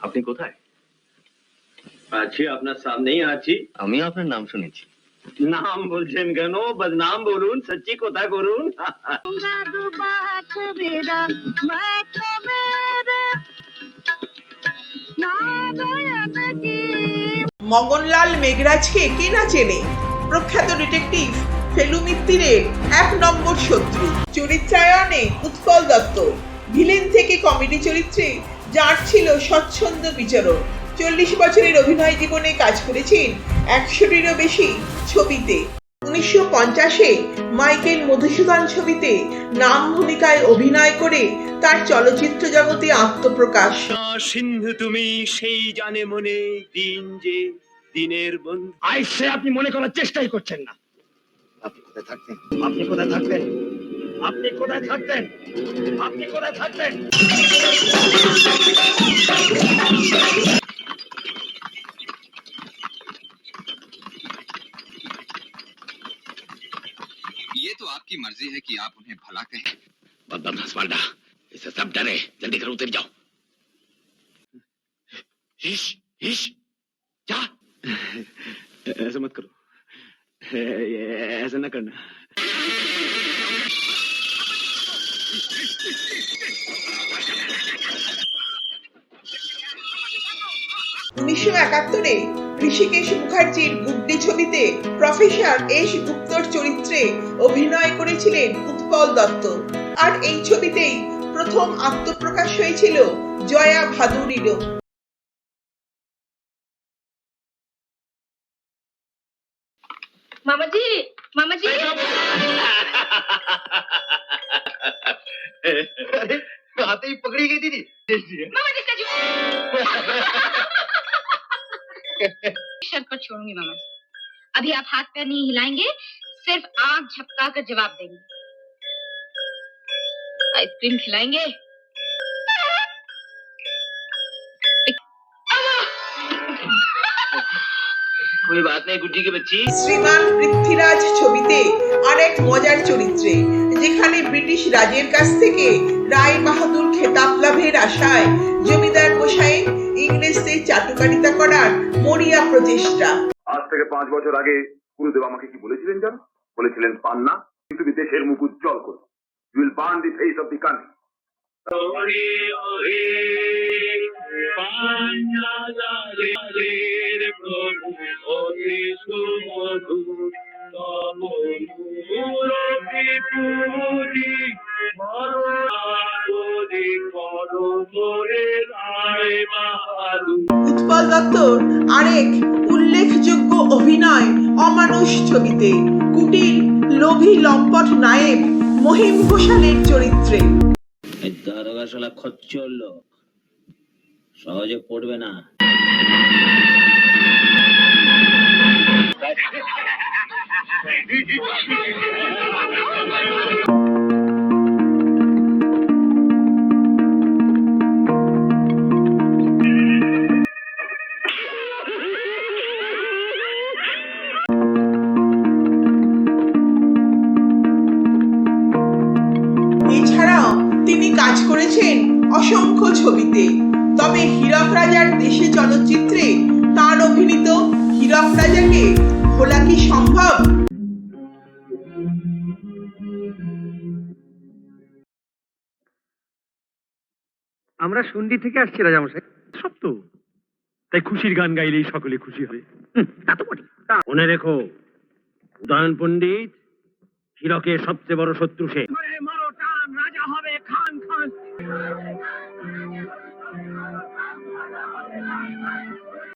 আপনি কোথায়? আছি আপনার সামনেই আছি। আমিও আপনার নাম শুনেছি। নাম বলছেন কেন? বদনাম বলুন সচ্চি কথা করুন। মগনলাল মেঘরাজকে কে না চেনে? প্রখ্যাত ডিটেকটিভ ফেলু মিত্তিরের এক নম্বর শত্রু চরিত্রায়নে উৎপল দত্ত। ভিলেন থেকে কমেডি চরিত্রে যার ছিল স্বচ্ছন্দ বিচরণ চল্লিশ বছরের অভিনয় জীবনে কাজ করেছেন একশোটিরও বেশি ছবিতে। উনিশশো পঞ্চাশে মাইকেল মধুসূদন ছবিতে নাম ভূমিকায় অভিনয় করে তার চলচ্চিত্র জগতে আত্মপ্রকাশ। সিন্ধু তুমি সেই জানে মনে দিন যে দিনের বন্ধু। আই সে আপনি মনে করার চেষ্টাই করছেন না। আপনি কোথায় থাকতেন আপনি কোথায় থাকতেন আপনি কোথায় থাকতেন আপনি কোথায় থাকতেন ये तो आपकी मर्जी है कि आप उन्हें भला कहें बदमाश मालडा इससे सब डरे जल्दी करो उतर जाओ हिश हिश जा ऐसा मत करो ऐसा ना करना উনিশশো একাত্তরে ঋষিকেশ মুখার্জির গুড্ডি ছবিতে প্রফেসর এস গুপ্তর চরিত্রে অভিনয় করেছিলেন উৎপল দত্ত। আর এই ছবিতেই প্রথম আত্মপ্রকাশ হয়েছিল জয়া ভাদুরীরও। মামাজি মামাজি। मामा जी हाथ ही पकड़ी गई दीदी मामा जी का जो शर्त पर छोड़ूंगी मामा जी अभी आप हाथ पैर नहीं हिलाएंगे सिर्फ आंख झपका कर जवाब देंगे आइसक्रीम खिलाएंगे कोई बात नहीं गुड्डी की बच्ची শ্রীমান পৃথ্বীরাজ ছবিতে আরেক মজার চরিত্রে যেখানে ব্রিটিশ রাজের কাছ থেকে রায় বাহাদুর খেতাব লাভের আশায় জমিদার গোসাই ইংরেজদের চাটুকারিতা করার মরিয়া প্রচেষ্টা। আজ থেকে পাঁচ বছর আগে গুরুদেব আমাকে কি বলেছিলেন জানো? বলেছিলেন পান না কিন্তু তুমি দেশের মুখ উজ্জ্বল করো। You will burn the face of the country Utpal দত্তর আরেক উল্লেখযোগ্য অভিনয় অমানুষ ছবিতে কুটিল লোভী লম্পট নায়েক মহিম ঘোষালের চরিত্রে। দারোগাশালা খচ্চর লোক সহজে পড়বে না। তিনি কাজ করেছেন অসংখ্য ছবিতে। তবে হীরক রাজার দেশে চলচ্চিত্রে তার অভিনীত হীরক রাজাকে ভোলা কি সম্ভব? আমরা সন্ডি থেকে আসছি রাজামশাই। সব তো। তাই খুশির গান গাইলেই সকলে খুশি হবে। তা তো বটে মনে রেখো উদয়ন পণ্ডিত হিরকের সবচেয়ে বড় শত্রু সে। মারো টান রাজা হবে খান খান।